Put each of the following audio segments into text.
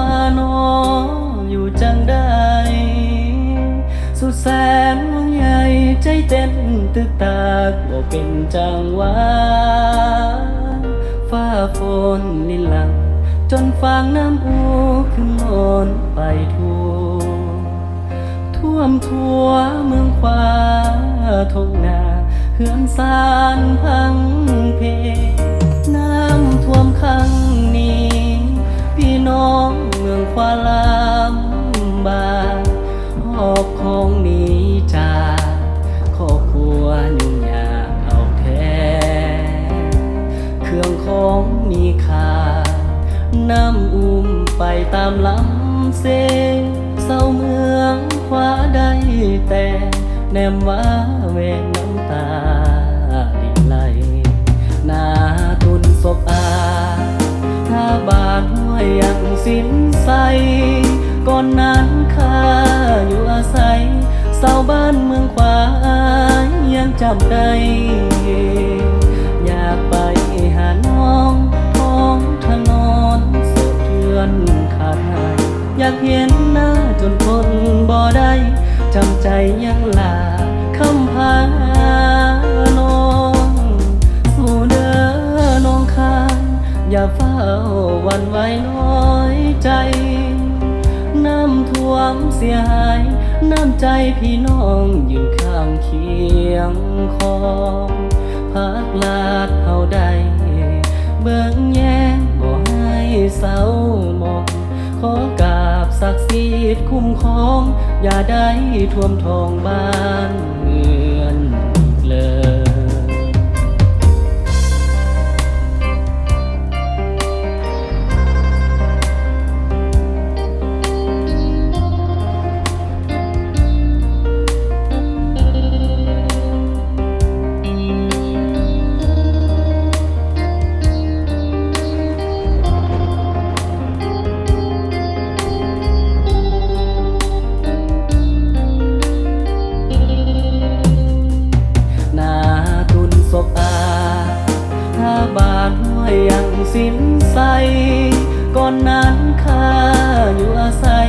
ฟ้านออยู่จังได้สุดแสนห่วงใยใจเต้นตึกตากบ่เป็นจังหวะฟ้าฝนลินหลัง จนฟางน้ำอูขึ้นโนนไปทั่วท่วมทั่วเมืองฟ้าทงนาเฮือนสานพัง เมืองฟ้าลำบากหอบของหนี้จากครอบครัวยุ่งยากเอาแท้ เครื่องของมีค่าน้ำอุ้มไปตามลำเซเศร้าเมืองคว้าได้แต่แนมว่าเวนา สิ้นใส ก่อนนั้นข้าอยู่อาศัยเศร้าบ้านเมืองควายยังจำได้อยากไปหาน้องท้องถนนสะเทือนขาดหายอยากเห็นหน้าจนทนบ่ได้จำใจยังลาคำพาน้องสู่เด้อน้องคานอย่าเฝ้าวันไหวน้อย สียหาย น้ำใจพี่น้องยืนข้างเคียงคองพักลาดเฮาใด เบิ่งแย้งบ่ให้เศร้าหมอง ขอกราบศักดิ์สิทธิ์คุ้มครอง อย่าได้ท่วมทองบ้านเมือน สิ้นใส ก่อนนั้นข้าอยู่อาศัย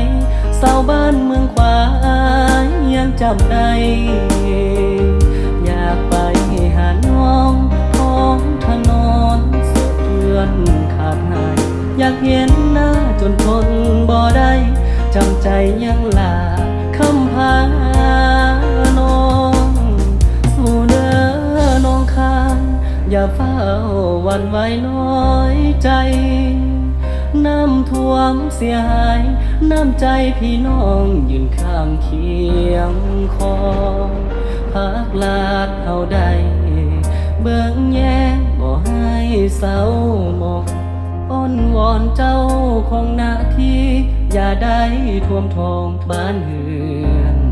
เศร้าบ้านเมืองควายยังจำได้อยากไปหาน้องท้องถนนสะเทือนขาดหาย อยากเห็นหน้าจนทนบ่ได้จำใจยัง อยใจ น้ำท่วมเสียหาย น้ำใจพี่น้องยืนข้างเคียงคองพักลาดเฮาใด เบิ่งแย่งบ่ให้เศร้าหมองอ้อนวอนเจ้าของหน้าที่ อย่าได้ท่วมทองบ้านเฮือน